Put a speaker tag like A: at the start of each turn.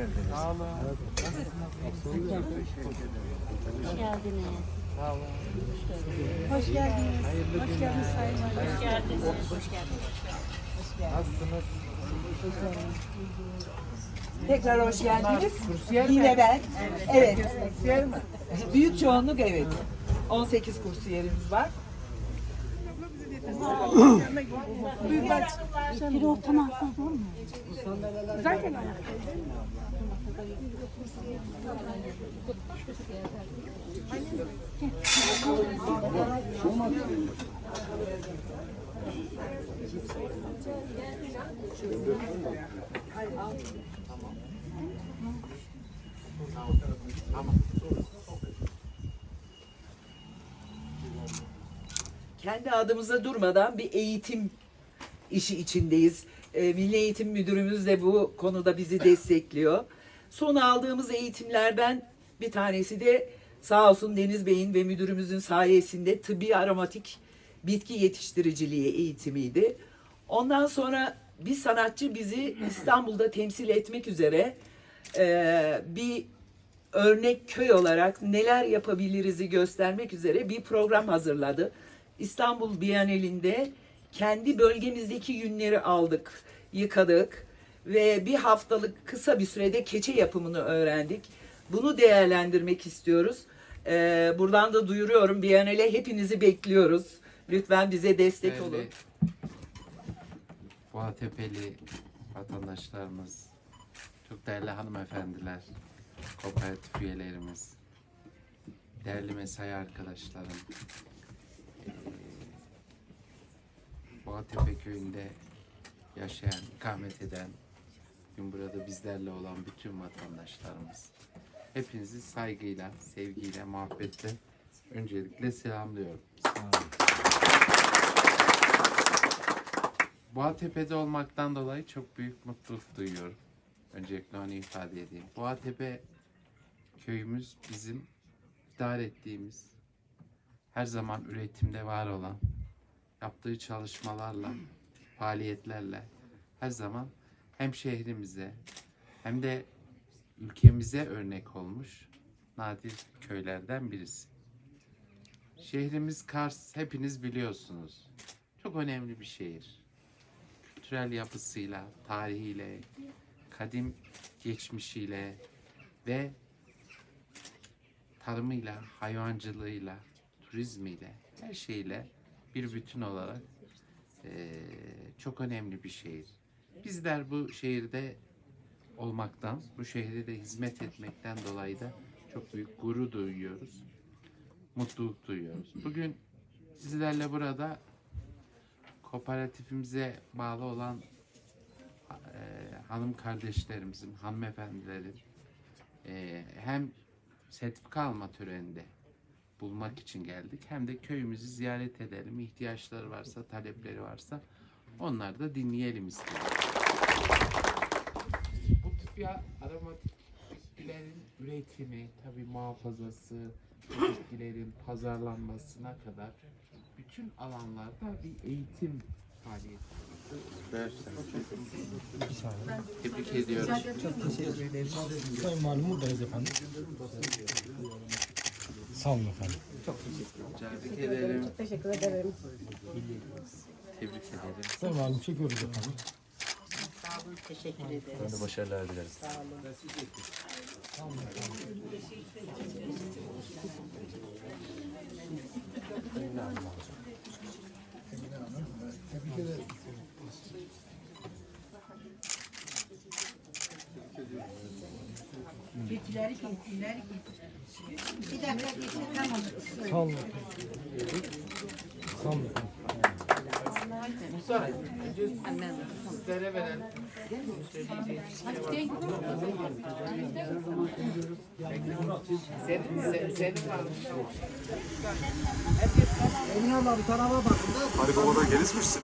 A: geldiniz.
B: Sağ olun.
C: Hoş geldiniz.
B: Sağ olun.
D: Hoş geldiniz.
B: Hayırlı
D: Hoş geldiniz Sayın Valim.
C: Hoş geldiniz. Hoş geldiniz.
B: Nasılsınız?
E: Tekrar hoş geldiniz.
B: Kursiyer mi?
E: Yine ben. Evet.
B: Kursiyer mi?
E: Büyük çoğunluk evet. 18 kursiyerimiz var.
D: Bir ortam alsanız olur mu? Zaten
E: Kendi adımıza durmadan bir eğitim işi içindeyiz. Ee, Milli Eğitim Müdürümüz de bu konuda bizi destekliyor. Son aldığımız eğitimlerden bir tanesi de sağ olsun Deniz Bey'in ve müdürümüzün sayesinde tıbbi aromatik bitki yetiştiriciliği eğitimiydi. Ondan sonra bir sanatçı bizi İstanbul'da temsil etmek üzere eee, bir örnek köy olarak neler yapabiliriz'i göstermek üzere bir program hazırladı. İstanbul Bienalinde kendi bölgemizdeki yünleri aldık, yıkadık ve bir haftalık kısa bir sürede keçe yapımını öğrendik. Bunu değerlendirmek istiyoruz. Ee, buradan da duyuruyorum Bienal'e hepinizi bekliyoruz. Lütfen bize destek
F: Değerli
E: olun.
F: Boğatepe'li vatandaşlarımız, çok değerli hanımefendiler, kooperatif üyelerimiz, değerli mesai arkadaşlarım, Boğatepe köyünde yaşayan, ikamet eden, bugün burada bizlerle olan bütün vatandaşlarımız. Hepinizi saygıyla, sevgiyle, muhabbetle öncelikle selamlıyorum. Boğatepe'de olmaktan dolayı çok büyük mutluluk duyuyorum. Öncelikle onu ifade edeyim. Boğatepe köyümüz bizim idare ettiğimiz, her zaman üretimde var olan, yaptığı çalışmalarla, faaliyetlerle her zaman hem şehrimize hem de ülkemize örnek olmuş nadir köylerden birisi. Şehrimiz Kars hepiniz biliyorsunuz. Çok önemli bir şehir kültürel yapısıyla, tarihiyle, kadim geçmişiyle ve tarımıyla, hayvancılığıyla, turizmiyle, her şeyle bir bütün olarak eee, çok önemli bir şehir. Bizler bu şehirde olmaktan, bu şehre de hizmet etmekten dolayı da çok büyük gurur duyuyoruz, mutluluk duyuyoruz. Bugün sizlerle burada kooperatifimize bağlı olan e, hanım kardeşlerimizin, hanımefendilerin e, hem sertifika alma töreninde bulmak için geldik hem de köyümüzü ziyaret edelim. ihtiyaçları varsa, talepleri varsa onları da dinleyelim istedim. Bu tıbbi aromatik bitkilerin üretimi, tabii muhafazası, bitkilerin pazarlanmasına kadar bütün alanlarda bir eğitim faaliyeti. Tebrik ediyorum.
G: Sayın Valim buradayız efendim. Sağ olun efendim.
F: Tebrik ederim.
D: teşekkür ederim.
F: Tebrik ederim.
G: Valim çekiyoruz efendim.
C: Sağ olun. Teşekkür ederiz.
A: Ben de başarılar dilerim.
C: Sağ olun.
G: Sağ olun. Sağ olun efendim.
F: Musa, önce sizlere verelim. Söyleyeceğiniz bir şey var mı? Sen, sen, senin var mı?
A: Harika moda gelişmişsin.